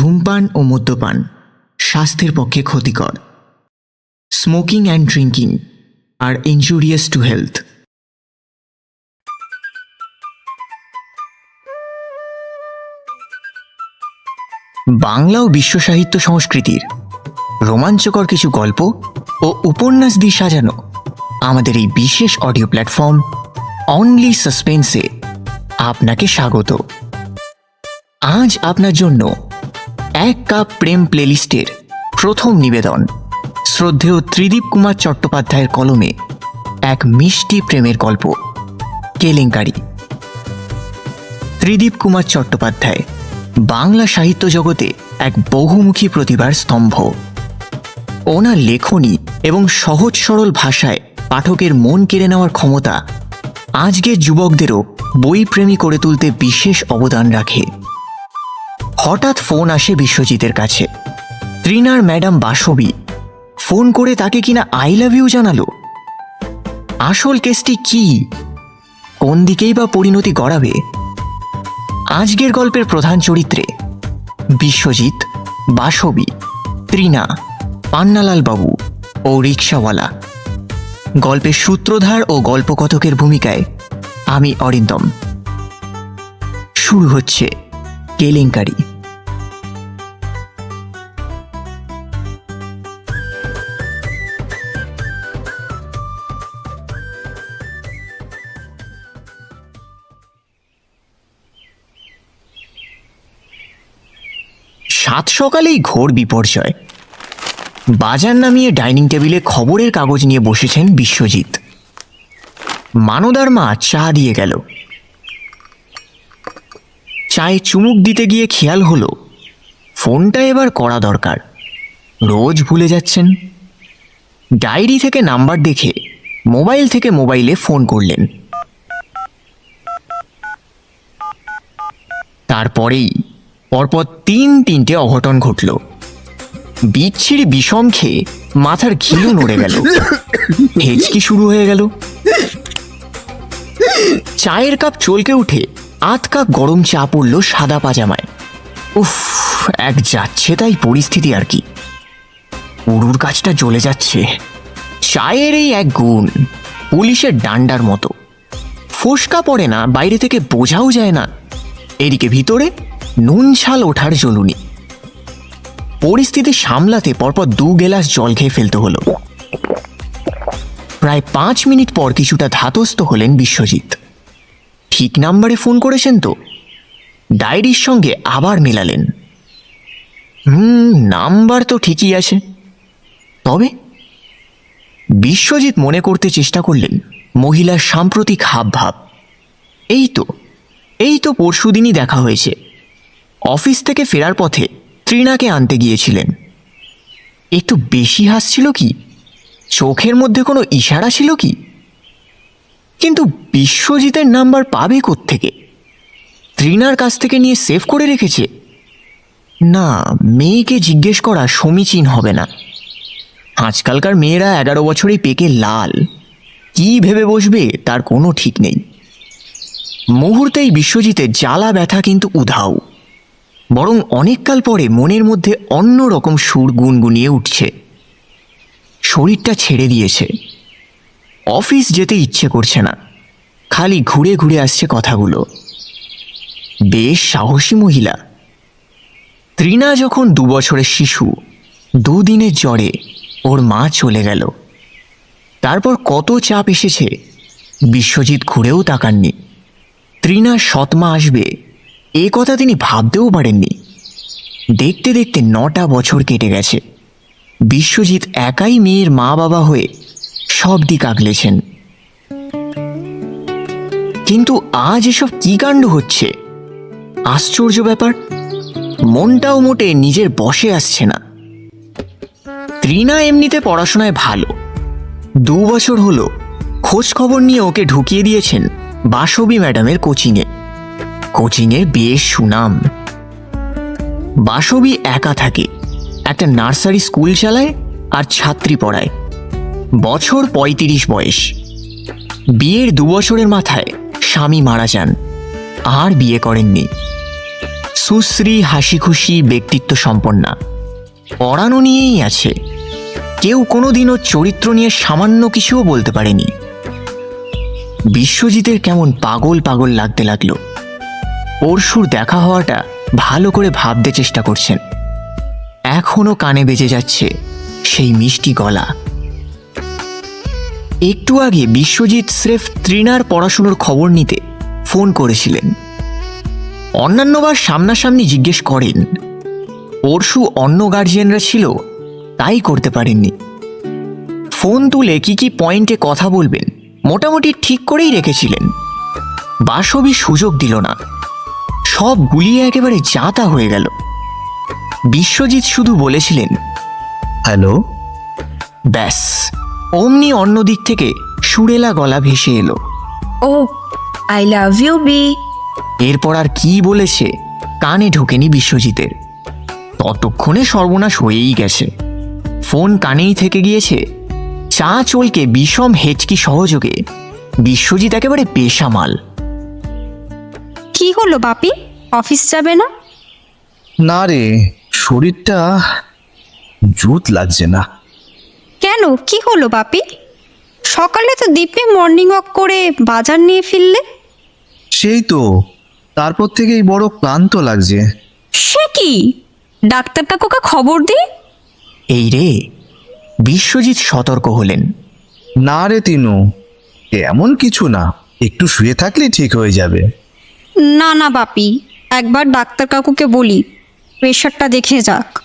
ধূমপান ও মদ্যপান, স্বাস্থ্যের পক্ষে ক্ষতিকর। Smoking and drinking R injurious to health Bangla ও বিশ্ব সাহিত্য সংস্কৃতির রোমাঞ্চকর কিছু গল্প ও উপন্যাস দিয়ে সাজানো আমাদের এই বিশেষ অডিও প্ল্যাটফর্ম অনলি সাসপেন্সে আপনাকে স্বাগত। আজ আপনার জন্য এক কাপ প্রেম প্লেলিস্টের প্রথম নিবেদন। শ্রদ্ধেয় ত্রিদীপ কুমার চট্টোপাধ্যায়ের কলমে এক মিষ্টি প্রেমের গল্প। কেলেঙ্কারি। ত্রিদীপ কুমার চট্টোপাধ্যায়, বাংলা সাহিত্য জগতে এক বহুমুখী প্রতিভার স্তম্ভ। ওনার লেখনী এবং সহজ সরল ভাষায় পাঠকের মন কেড়ে নেওয়ার ক্ষমতা আজকের যুবকদেরও বইপ্রেমী করে তুলতে বিশেষ অবদান রাখে। হঠাৎ ফোন আসে বিশ্বজিতের কাছে। ত্রিনার ম্যাডাম বাসবী ফোন করে তাকে কিনা আই লাভ ইউ জানালো। আসল কেসটি কি? কোন দিকেই বা পরিণতি গড়াবে? আজকের গল্পের প্রধান চরিত্রে বিশ্বজিৎ, বাসবী, ত্রিনা, পান্নালাল বাবু ও রিক্সাওয়ালা গল্পের সূত্রধার ও গল্পকথকের ভূমিকায় আমি অরিন্দম। শুরু হচ্ছে কেলেঙ্কারি। সাত সকালেই ঘোর বিপর্যয়। বাজার নামিয়ে ডাইনিং টেবিলে খবরের কাগজ নিয়ে বসেছেন বিশ্বজিৎ। মানদার মা চা দিয়ে গেল। চায়ে চুমুক দিতে গিয়ে খেয়াল হলো, ফোনটা এবার করা দরকার। রোজ ভুলে যাচ্ছেন। ডায়েরি থেকে নাম্বার দেখে, মোবাইল থেকে মোবাইলে ফোন করলেন। তারপরেই পরপর তিন তিনটে অঘটন ঘটল। বিচ্ছিরি বিষম খেয়ে মাথার ঘিলু নড়ে গেল। হেঁচকি শুরু হয়ে গেল। চায়ের কাপ চলকে উঠে আধ কাপ গরম চা পড়ল সাদা পাজামায়। উফ, এক যাচ্ছে তাই পরিস্থিতি আর কি। উড়ুর গাছটা জ্বলে যাচ্ছে। চায়ের এই এক গুণ পুলিশের ডান্ডার মতো। ফোসকা পড়ে না, বাইরে থেকে বোঝাও যায় না। এদিকে ভিতরে নুন ছাল ওঠার জ্বলুনি পরিস্থিতি সামলাতে পরপর দু গেলাস জল খেয়ে ফেলতে হলো। প্রায় পাঁচ মিনিট পর কিছুটা ধাতস্থ হলেন বিশ্বজিৎ। ঠিক নাম্বারে ফোন করেছেন তো? ডায়েরির সঙ্গে আবার মেলালেন। হুম, নাম্বার তো ঠিকই আছে। তবে? বিশ্বজিৎ মনে করতে চেষ্টা করলেন, মহিলার সাম্প্রতিক হাবভাব। এই তো এই তো পরশুদিনই দেখা হয়েছে। অফিস থেকে ফেরার পথে ত্রিনাকে আনতে গিয়েছিলেন। একটু বেশি হাসছিল কি? চোখের মধ্যে কোনো ইশারা ছিল কি? কিন্তু বিশ্বজিতের নাম্বার পাবে থেকে ত্রিনার কাছ থেকে নিয়ে সেভ করে রেখেছে? না, মেয়েকে জিজ্ঞেস করা সমীচীন হবে না। আজকালকার মেয়েরা এগারো বছরেই পেকে লাল। কি ভেবে বসবে তার কোনো ঠিক নেই। মুহূর্তেই বিশ্বজিতের জ্বালা ব্যথা কিন্তু উধাও। বরং অনেককাল পরে মনের মধ্যে অন্য রকম সুর গুনগুনিয়ে উঠছে। শরীরটা ছেড়ে দিয়েছে। অফিস যেতে ইচ্ছে করছে না। খালি ঘুরে ঘুরে আসছে কথাগুলো। বেশ সাহসী মহিলা। ত্রিনা যখন দু বছরের শিশু দুদিনের জ্বরে ওর মা চলে গেল। তারপর কত চাপ এসেছে, বিশ্বজিৎ ঘুরেও তাকাননি। ত্রিনা সৎমা আসবে এ কথা তিনি ভাবতেও পারেননি। দেখতে দেখতে নটা বছর কেটে গেছে। বিশ্বজিৎ একাই মেয়ের মা বাবা হয়ে সব দিক আগলেছেন। কিন্তু আজ এসব কি কাণ্ড হচ্ছে? আশ্চর্য ব্যাপার, মনটাও মোটে নিজের বসে আসছে না। ত্রিনা এমনিতে পড়াশোনায় ভালো। দু বছর হলো, খোঁজ খবর নিয়ে ওকে ঢুকিয়ে দিয়েছেন বাসবী ম্যাডামের কোচিংয়ে। কোচিংয়ের বেশ সুনাম। বাসবী একা থাকে। একটা নার্সারি স্কুল চালায় আর ছাত্রী পড়ায়। বছর পঁয়ত্রিশ বয়স। বিয়ের দু বছরের মাথায় স্বামী মারা যান। আর বিয়ে করেননি। সুশ্রী হাসি খুশি ব্যক্তিত্ব সম্পন্না। পড়ানো নিয়েই আছে। কেউ কোনোদিনও চরিত্র নিয়ে সামান্য কিছুও বলতে পারেনি। বিশ্বজিতের কেমন পাগল পাগল লাগতে লাগল। পরশুর দেখা হওয়াটা ভালো করে ভাবতে চেষ্টা করছেন। এখনও কানে বেজে যাচ্ছে সেই মিষ্টি গলা। একটু আগে বিশ্বজিৎ স্রেফ তৃণার পড়াশুনোর খবর নিতে ফোন করেছিলেন। অন্যান্যবার সামনাসামনি জিজ্ঞেস করেন, পরশু অন্য গার্জিয়ানরা ছিল, তাই করতে পারেননি। ফোন তুলে কি কি পয়েন্টে কথা বলবেন, মোটামুটি ঠিক করেই রেখেছিলেন। বাসবি সুযোগ দিল না। সব গুলিয়ে একেবারে জাতা হয়ে গেল। বিশ্বজিৎ শুধু বলেছিলেন হ্যালো? ব্যাস অমনি অন্য দিক থেকে সুরেলা গলা ভেসে এলো। ও আই লাভ ইউ বি এরপর আর কি বলেছে কানে ঢোকেনি বিশ্বজিতের। ততক্ষণে সর্বনাশ হয়েই গেছে। ফোন কানেই থেকে গিয়েছে চা চলকে বিষম হেচকি সহযোগে বিশ্বজিৎ একেবারে পেশামাল। কি হলো বাপি? অফিস যাবে না? না রে শরীরটা জুত লাগছে না। কেন? কি হলো বাপি? সকালে তো দিব্যি মর্নিং ওয়াক করে বাজার নিয়ে ফিরলে। সেই তো তারপর থেকেই বড় ক্লান্ত লাগছে। সে কি? ডাক্তার কাকুকে খবর দি এই রে বিশ্বজিৎ সতর্ক হলেন। না রে তিনু এমন কিছু না একটু শুয়ে থাকলে ঠিক হয়ে যাবে। না না বাপি একবার ডাক্তার কাকুকে বলি প্রেশারটা দেখে যাক।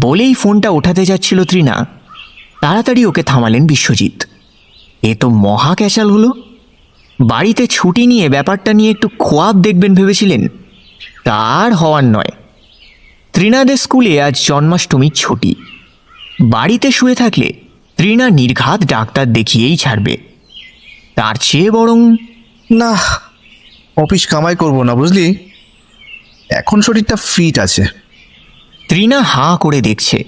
বলেই ফোনটা ওঠাতে যাচ্ছিল তৃণা। তাড়াতাড়ি ওকে থামালেন বিশ্বজিৎ। এ তো মহা ক্যাচাল হলো। বাড়িতে ছুটি নিয়ে ব্যাপারটা নিয়ে একটু খোয়াব দেখবেন ভেবেছিলেন। তার হওয়ার নয়। তৃণাদের স্কুলে আজ জন্মাষ্টমীর ছুটি। বাড়িতে শুয়ে থাকলে তৃণা নির্ঘাত ডাক্তার দেখিয়েই ছাড়বে। তার চেয়ে বরং না অফিস কামাই করব না বুঝলি? এখন শরীরটা ফিট আছে। তৃণা হাঁ করে দেখছে।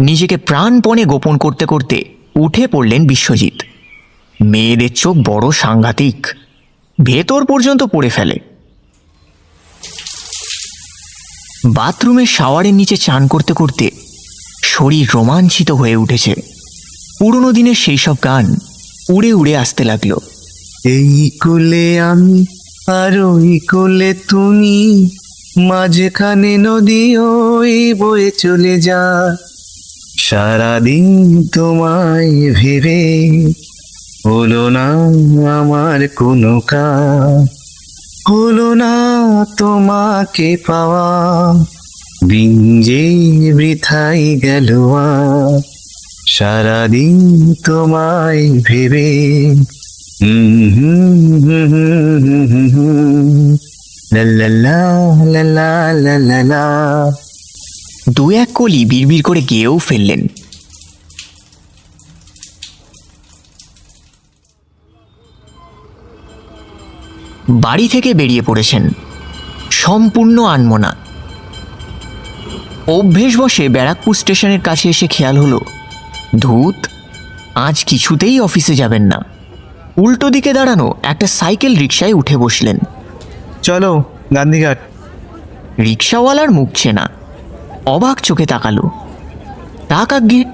নিজেকে প্রাণপণে গোপন করতে করতে উঠে পড়লেন বিশ্বজিৎ। মেয়েদের চোখ বড় সাংঘাতিক। ভেতর পর্যন্ত পড়ে ফেলে। বাথরুমের শাওয়ারের নিচে চান করতে করতে শরীর রোমাঞ্চিত হয়ে উঠেছে। পুরনো দিনের সেই সব গান উড়ে উড়ে আসতে লাগল। এই কোলে আমি আর ওই কোলে তুমি মাঝখানে নদী ওই বয়ে চলে যা। সারাদিন তোমায় ভেবে হলো না আমার কোনো কাজ। হলো না তোমাকে পাওয়া। যে বৃথাই গেল। সারাদিন তোমায় ভেবে, হুম হুম দু এক কলি বিড়বিড় করে গেয়েও ফেললেন। বাড়ি থেকে বেরিয়ে পড়েছেন সম্পূর্ণ আনমনা। অভ্যেস বসে ব্যারাকপুর স্টেশনের কাছে এসে খেয়াল হলো ধূত আজ কিছুতেই অফিসে যাবেন না। উল্টো দিকে দাঁড়ানো একটা সাইকেল রিকশায় উঠে বসলেন। চলো গান্ধীঘাট। রিক্সাওয়ালার মুখ চেনা। অবাক চোখে তাকালো। তাক আজ্ঞে,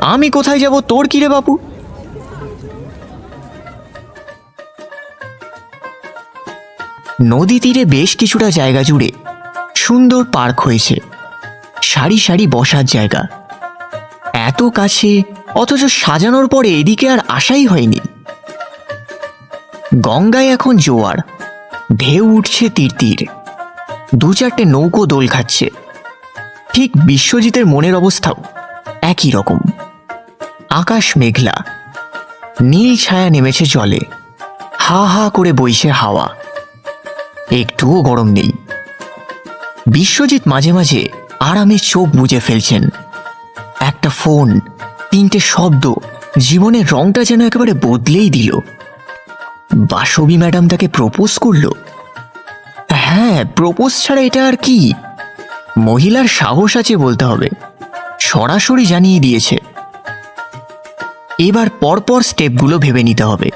আমি কোথায় যাব, তোর কি রে বাপু? নদী তীরে বেশ কিছুটা জায়গা জুড়ে সুন্দর পার্ক হয়েছে। সারি সারি বসার জায়গা। এত কাছে, অথচ সাজানোর পরে এদিকে আর আশাই হয়নি। গঙ্গায় এখন জোয়ার। ঢেউ উঠছে তীর তীর দু চারটে নৌকো দোল খাচ্ছে। ঠিক বিশ্বজিতের মনের অবস্থাও একই রকম। আকাশ মেঘলা, নীল ছায়া নেমেছে জলে। হা হা করে বইছে হাওয়া। একটুও গরম নেই। বিশ্বজিৎ মাঝে মাঝে আরামে চোখ বুজে ফেলছেন। একটা ফোন, তিনটে শব্দ, জীবনের রংটা যেন একেবারে বদলেই দিল। বাসবী ম্যাডাম তাকে প্রপোজ করল? হ্যাঁ প্রপোজ ছাড়া এটা আর কি? মহিলার সাহস আছে বলতে হবে। সরাসরি জানিয়ে দিয়েছে। এবার পরপর স্টেপগুলো ভেবে নিতে হবে।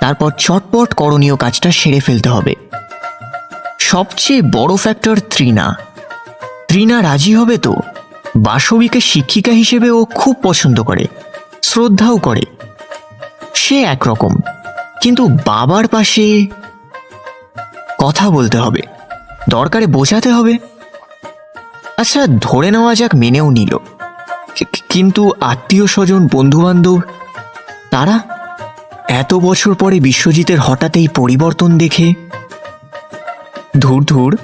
তারপর চটপট করণীয় কাজটা সেরে ফেলতে হবে। সবচেয়ে বড় ফ্যাক্টর ত্রিনা। ত্রিনা রাজি হবে তো? বাসবিকে শিক্ষিকা হিসেবে ও খুব পছন্দ করে। শ্রদ্ধাও করে। সে একরকম। কিন্তু বাবার পাশে কথা বলতে হবে। দরকারে বোঝাতে হবে। আচ্ছা ধরে নেওয়া যাক মেনেও নিল। কিন্তু আত্মীয় স্বজন বন্ধু বান্ধব তারা এত বছর পরে বিশ্বজিতের হঠাৎ এই পরিবর্তন দেখে ধুর ধুর,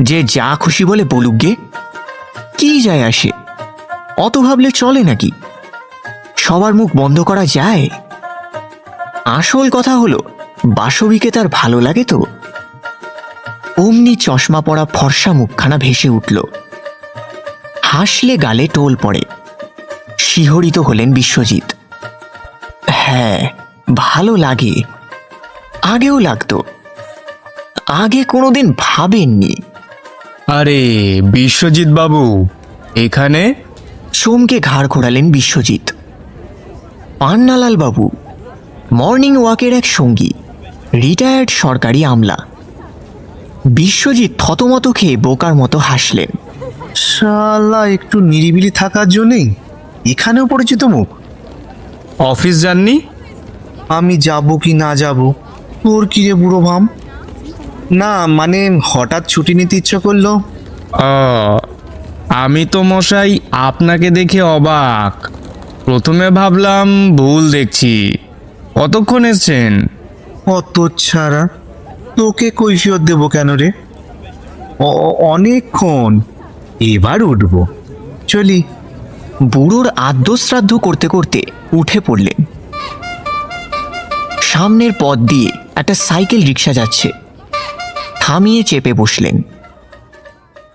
যে যা খুশি বলে বলুক গে। কি যায় আসে? অত ভাবলে চলে নাকি? সবার মুখ বন্ধ করা যায়? আসল কথা হলো বাসবিকে তার ভালো লাগে তো। অমনি চশমা পরা ফর্সা মুখখানা ভেসে উঠল। হাসলে গালে টোল পড়ে। শিহরিত হলেন বিশ্বজিৎ। হ্যাঁ ভালো লাগে। আগেও লাগতো। আগে কোনোদিন ভাবেননি। আরে বিশ্বজিৎ বাবু এখানে? সোমকে ঘাড় ঘোরালেন বিশ্বজিৎ। পান্নালাল বাবু মর্নিং ওয়াকের এক সঙ্গী রিটায়ার্ড সরকারি আমলা। বিশ্বজিৎ থতমত খেয়ে বোকার মতো হাসলেন। শালা একটু নিরিবিলি থাকার জন্যেই এখানেও পরিচিত মুখ। অফিস যাননি? আমি যাব কি না যাব? তোর কি রে বুড়ো ভাম? না মানে হঠাৎ ছুটি নিতে ইচ্ছা করল। ও, আমি তো মশাই আপনাকে দেখে অবাক। প্রথমে ভাবলাম ভুল দেখছি। কতক্ষণ এসছেন? অত ছাড়া তোকে কৈফিয়ত দেব কেন রে? অনেকক্ষণ। এবার উঠবো। চলি। বুড়োর আদ্যশ্রাদ্ধ করতে করতে উঠে পড়লেন। সামনের পথ দিয়ে একটা সাইকেল রিক্সা যাচ্ছে। থামিয়ে চেপে বসলেন।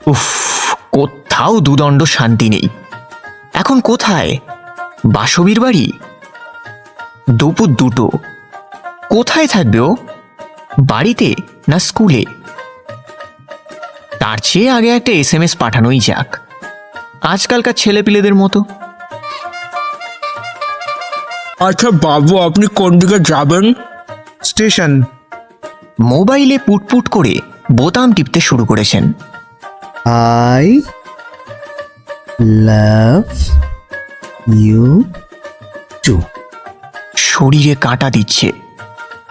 উফ, কোথাও দুদণ্ড শান্তি নেই। এখন কোথায়? বাসবির বাড়ি? দুপুর দুটো। কোথায় থাকবে ও? বাড়িতে না স্কুলে? তার চেয়ে আগে একটা এস এম এস পাঠানোই যাক। আজকালকার ছেলেপিলেদের মতো। আচ্ছা বাবু আপনি কোন দিকে যাবেন? স্টেশন। মোবাইলে পুটপুট করে বোতাম টিপতে শুরু করেছেন। I love you too. শরীরে কাঁটা দিচ্ছে।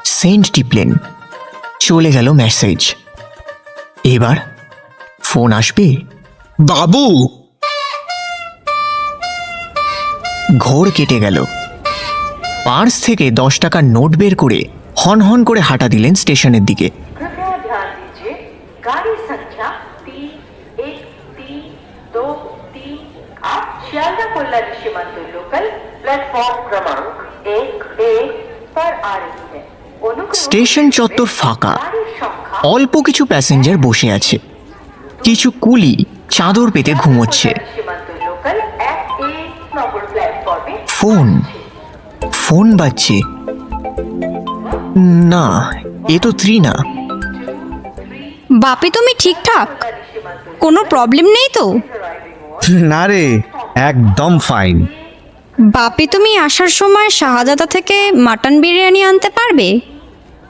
সেন্ট টিপলেন চলে গেল মেসেজ। এবার ফোন আসবে। বাবু! ঘোর কেটে গেল। পার্স থেকে দশ টাকার নোট বের করে হন হন করে হাঁটা দিলেন স্টেশনের দিকে। প্ল্যাটফর্ম ক্রমাঙ্ক। স্টেশন চত্বর ফাঁকা। অল্প কিছু প্যাসেঞ্জার বসে আছে। কিছু কুলি চাদর পেতে ঘুমোচ্ছে। ফোন। ফোন বাজছে। না এ তো থ্রি না বাপে তুমি ঠিকঠাক? কোনো প্রবলেম নেই তো? না রে একদম ফাইন বাপি তুমি আসার সময় শাহজাদা থেকে মাটন বিরিয়ানি আনতে পারবে?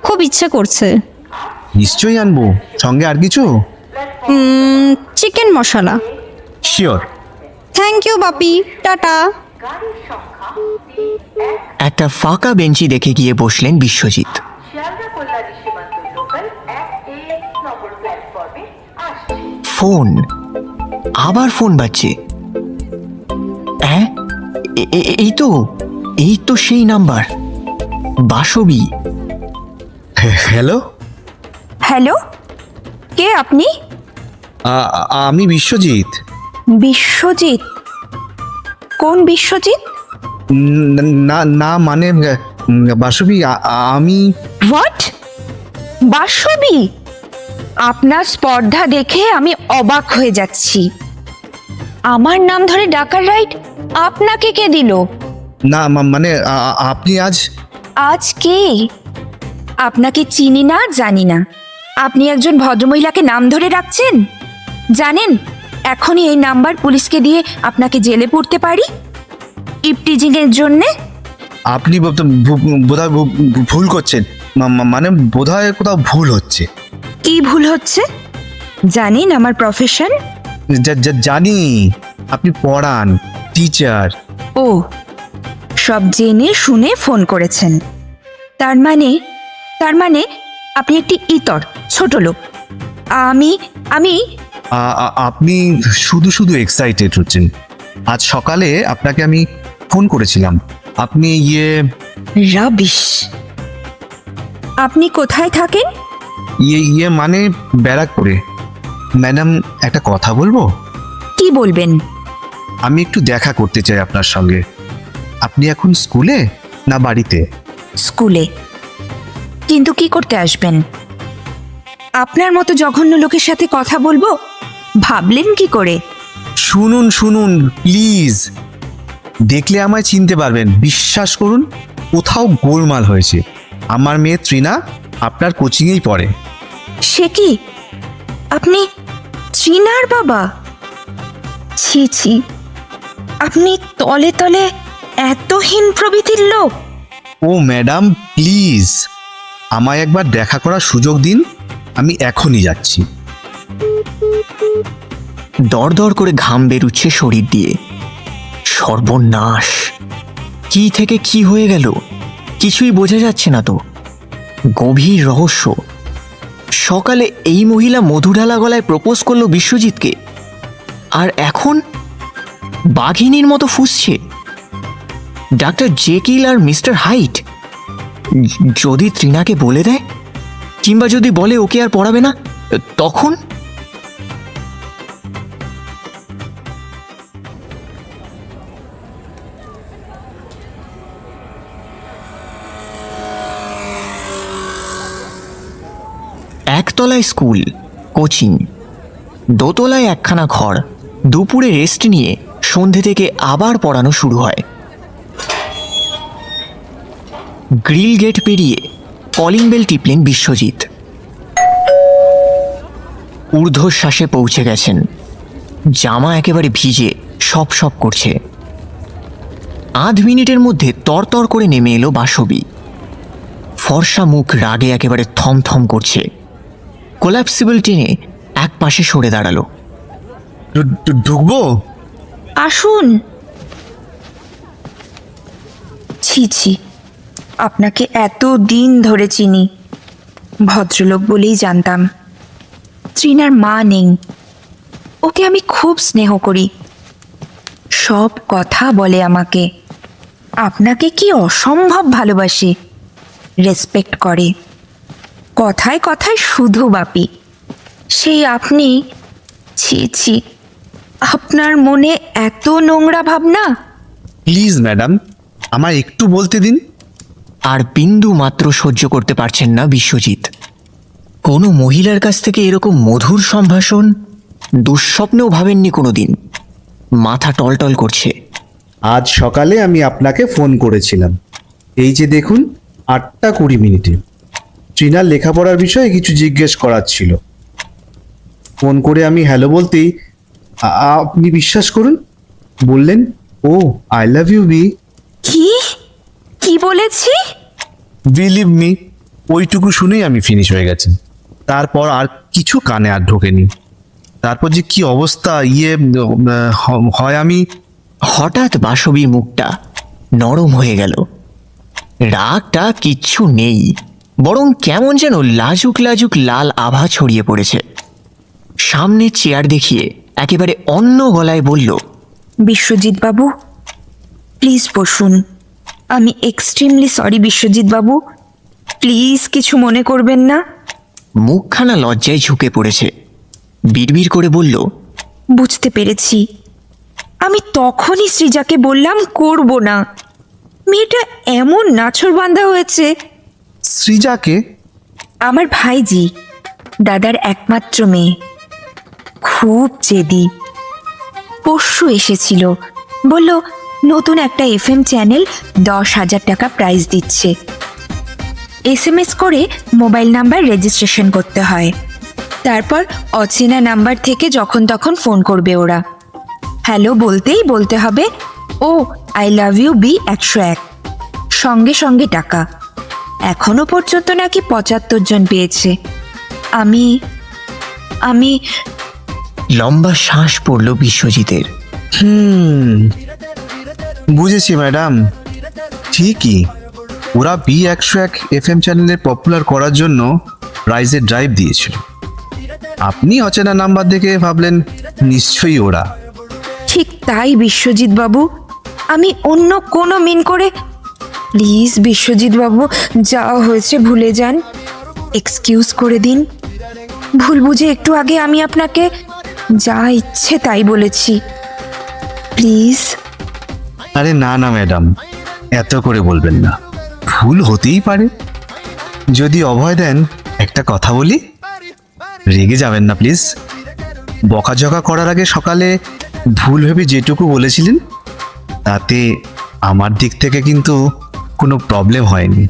খুব ইচ্ছে করছে। নিশ্চয়ই আনব। সঙ্গে আর কিছু? Chicken masala. Sure. Thank you Bapi. Tata. একটা ফাঁকা বেঞ্চি দেখে গিয়ে বসলেন বিশ্বজিৎ। ফোন। আবার ফোন বাজছে। এই তো এই তো সেই নাম্বার। বাসবি। হ্যালো? হ্যালো? কে আপনি? আমি বিশ্বজিৎ। বিশ্বজিৎ? কোন বিশ্বজিৎ? না না মানে বাসবি আমি হোয়াট বাসবি? আপনার স্পর্ধা দেখে আমি অবাক হয়ে যাচ্ছি। আমার নাম ধরে ডাকার রাইট আপনাকে কে দিল? না মা- মানে আ- আপনি আজ? আজ কে? আপনাকে চিনি না জানি না। আপনি একজন ভদ্রমহিলাকে নাম ধরে রাখছেন জানেন এখনই এই নাম্বার পুলিশকে দিয়ে আপনাকে জেলে পড়তে পারি? ইপটিজিং এর জন্যে? আপনি বোধহয় ভুল করছেন। মা- মা- মানে বোধহয় কোথাও ভুল হচ্ছে। কি ভুল হচ্ছে? জানেন আমার প্রফেশন যা- যা- জানি। আপনি পড়ান। টিচার ও সব জেনে শুনে ফোন করেছেন। তার মানে তার মানে আপনি একটি ইতর ছোট লোক। আমি আমি আপনি শুধু শুধু এক্সাইটেড হচ্ছেন। আজ সকালে আপনাকে আমি ফোন করেছিলাম। আপনি ইয়ে রাবিশ আপনি কোথায় থাকেন? ইয়ে ইয়ে মানে ব্যারাকপুরে। ম্যাডাম একটা কথা বলব? কি বলবেন? আমি একটু দেখা করতে চাই আপনার সঙ্গে। আপনি এখন স্কুলে না বাড়িতে? স্কুলে। কিন্তু কি করতে আসবেন? আপনার মতো জঘন্য লোকের সাথে কথা বলব? ভাবলেন কি করে? শুনুন শুনুন প্লিজ। দেখলে আমায় চিনতে পারবেন। বিশ্বাস করুন কোথাও গোলমাল হয়েছে। আমার মেয়ে ত্রিনা আপনার কোচিংয়েই পড়ে। সে কি? আপনি চীনার বাবা? ছি ছি। আপনি তলে তলে এতহীন প্রভৃতির লোক। ও ম্যাডাম, প্লিজ, আমায় একবার দেখা করার সুযোগ দিন, আমি এখনই যাচ্ছি। দরদর করে ঘাম বেরুচ্ছে শরীর দিয়ে। সর্বনাশ, কি থেকে কি হয়ে গেল? কিছুই বোঝা যাচ্ছে না তো। গভীর রহস্য। সকালে এই মহিলা মধুঢালা গলায় প্রপোজ করল বিশ্বজিৎকে। আর এখন বাঘিনীর মতো ফুসছে। ডাক্তার জেকিল আর মিস্টার হাইট, যদি ত্রিনাকে বলে দেয়, কিংবা যদি বলে ওকে আর পড়াবে না, তখন? একতলায় স্কুল, কোচিং, দোতলায় একখানা ঘর, দুপুরে রেস্ট নিয়ে সন্ধে থেকে আবার পড়ানো শুরু হয়। গ্রিল গেট পেরিয়ে কলিং বেল টিপলেন বিশ্বজিৎ। ঊর্ধ্বশ্বাসে পৌঁছে গেছেন। জামা একেবারে ভিজে সপ সপ করছে। আধ মিনিটের মধ্যে তরতর করে নেমে এলো বাসবী। ফর্সা মুখ রাগে একেবারে থমথম করছে। কোলাপসিবল টেনে এক পাশে সরে দাঁড়াল। ঢুকবো? আসুন। ছি ছি, আপনাকে এত দিন ধরে চিনি। ভদ্রলোক বলেই জানতাম। ত্রিনার মা নেই। ওকে আমি খুব স্নেহ করি। সব কথা বলে আমাকে। আপনাকে কি অসম্ভব ভালোবাসে। রেসপেক্ট করে। কথায় কথায় শুধু বাপি। সেই আপনি, ছি ছি আপনার মনে এত নোংরা ভাবনা? প্লিজ ম্যাডাম আমার একটু বলতে দিন। আর বিন্দু মাত্র সহ্য করতে পারছেন না বিশ্বজিৎ। কোনো মহিলার কাছ থেকে এরকম মধুর সম্ভাষণ দুঃস্বপ্নেও ভাবেননি কোনো দিন মাথা টলটল করছে। আজ সকালে আমি আপনাকে ফোন করেছিলাম। এই যে দেখুন আটটা কুড়ি মিনিটে। ট্রিনার লেখাপড়ার বিষয়ে কিছু জিজ্ঞেস করার ছিল। ফোন করে আমি হ্যালো বলতেই আপনি বিশ্বাস করুন বললেন ও আই লাভ ইউ বি কি? কি বলেছি? বিলিভ মি ওইটুকু শুনেই আমি ফিনিশ হয়ে গেছি। তারপর আর কিছু কানে আর ঢোকেনি। তারপর যে কি অবস্থা ইয়ে হ- হয় আমি হঠাৎ বাসবীর মুখটা নরম হয়ে গেল। রাগটা কিচ্ছু নেই বরং কেমন যেন লাজুক লাজুক লাল আভা ছড়িয়ে পড়েছে। সামনে চেয়ার দেখিয়ে একেবারে অন্য গলায় বলল বিশ্বজিৎ বাবু প্লিজ বসুন। আমি extremely sorry Biswajit Babu please কিছু মনে করবেন না। মুখখানা লজ্জায় ঝুঁকে পড়েছে। বিড়বিড় করে বলল বুঝতে পেরেছি। আমি তখনই সৃজাকে বললাম করব না। মেয়েটা এমন নাছর বান্ধা হয়েছে। সৃজাকে? আমার ভাইজি দাদার একমাত্র মেয়ে। খুব জেদি। পরশু এসেছিল। বলল, নতুন একটা এফএম চ্যানেল দশ হাজার টাকা প্রাইজ দিচ্ছে। এস এম এস করে মোবাইল নাম্বার রেজিস্ট্রেশন করতে হয়। তারপর অচেনা নাম্বার থেকে যখন তখন ফোন করবে ওরা। হ্যালো বলতেই বলতে হবে, ও আই লাভ ইউ বি একশো এক। সঙ্গে সঙ্গে টাকা। এখনও পর্যন্ত নাকি পঁচাত্তর জন পেয়েছে। আমি আমি লম্বা শ্বাস পড়ল বিশ্বজিতের। হুম। বুঝেছি ম্যাডাম। ঠিকই। ওরা বি একশো এক এফ এম চ্যানেলে পপুলার করার জন্য প্রাইজের ড্রাইভ দিয়েছিল। আপনি অচেনা নাম্বার দেখে ভাবলেন নিশ্চয়ই ওরা। ঠিক তাই বিশ্বজিৎ বাবু। আমি অন্য কোনো মিন করে প্লিজ বিশ্বজিৎ বাবু যা হয়েছে ভুলে যান। এক্সকিউজ করে দিন। ভুল বুঝে একটু আগে আমি আপনাকে যা ইচ্ছে তাই বলেছি। প্লিজ। আরে না না ম্যাডাম এত করে বলবেন না। ভুল হতেই পারে। যদি অভয় দেন একটা কথা বলি? রেগে যাবেন না প্লিজ। বকাঝকা করার আগে সকালে ভুল ভেবে যেটুকু বলেছিলেন তাতে আমার দিক থেকে কিন্তু কোনো প্রবলেম হয়নি।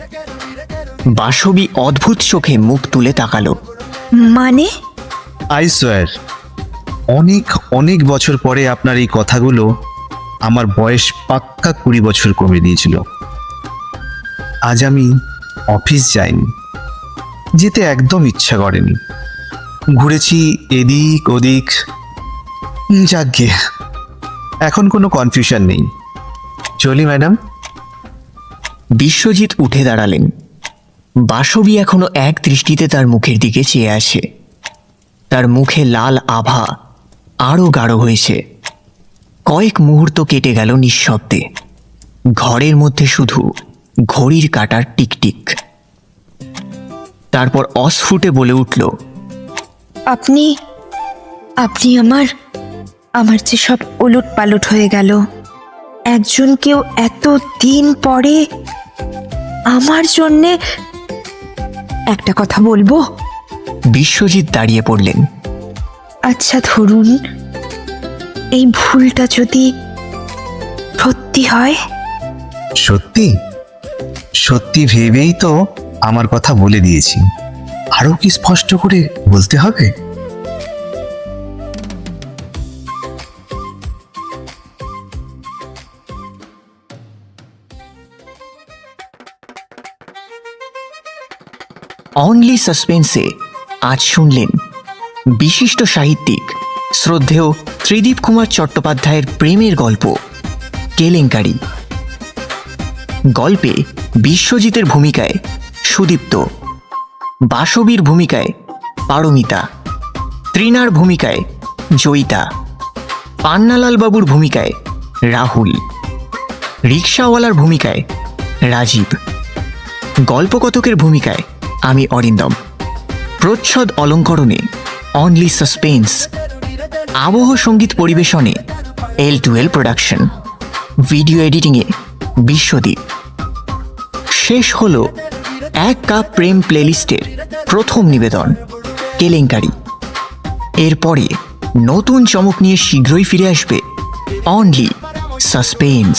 বাসবী অদ্ভুত চোখে মুখ তুলে তাকালো। মানে? আই সোয়ার অনেক অনেক বছর পরে আপনার এই কথাগুলো আমার বয়স পাক্কা কুড়ি বছর কমে দিয়েছিল। আজ আমি অফিস যাইনি, যেতে একদম ইচ্ছা করেনি। ঘুরেছি এদিক ওদিক, যাকগে, এখন কোনো কনফিউশন নেই। চলি ম্যাডাম। বিশ্বজিৎ উঠে দাঁড়ালেন। বাসবী এখনও এক দৃষ্টিতে তার মুখের দিকে চেয়ে আসে তার মুখে লাল আভা আরও গাঢ় হয়েছে। কয়েক মুহূর্ত কেটে গেল নিঃশব্দে। ঘরের মধ্যে শুধু ঘড়ির কাটার টিকটিক। তারপর অস্ফুটে বলে উঠল আপনি আপনি আমার আমার যে সব ওলট পালট হয়ে গেল একজন কেউ এত দিন পরে আমার জন্যে একটা কথা বলব? বিশ্বজিৎ দাঁড়িয়ে পড়লেন। আচ্ছা ধরুন। এই ভুলটা যদি সত্যি হয়? সত্যি? সত্যি ভেবেই তো আমার কথা বলে দিয়েছি। আরও কি স্পষ্ট করে বলতে হবে? অনলি সাসপেন্সে আজ শুনলেন বিশিষ্ট সাহিত্যিক, শ্রদ্ধেয় ত্রিদীপ কুমার চট্টোপাধ্যায়ের প্রেমের গল্প, কেলেঙ্কারি। গল্পে বিশ্বজিতের ভূমিকায় সুদীপ্ত, বাসবীর ভূমিকায় পারমিতা, ত্রিনার ভূমিকায় জয়িতা, পান্নালাল বাবুর ভূমিকায় রাহুল, রিক্সাওয়ালার ভূমিকায় রাজীব। গল্পকথকের ভূমিকায় আমি অরিন্দম। প্রচ্ছদ অলঙ্করণে অনলি সাসপেন্স আবহ সংগীত পরিবেশনে L to L production video এডিটিংয়ে Biswadip. শেষ হল এক কাপ প্রেম প্লেলিস্টের প্রথম নিবেদন, কেলেঙ্কারি। এরপরে নতুন চমক নিয়ে শীঘ্রই ফিরে আসবে অনলি সাসপেন্স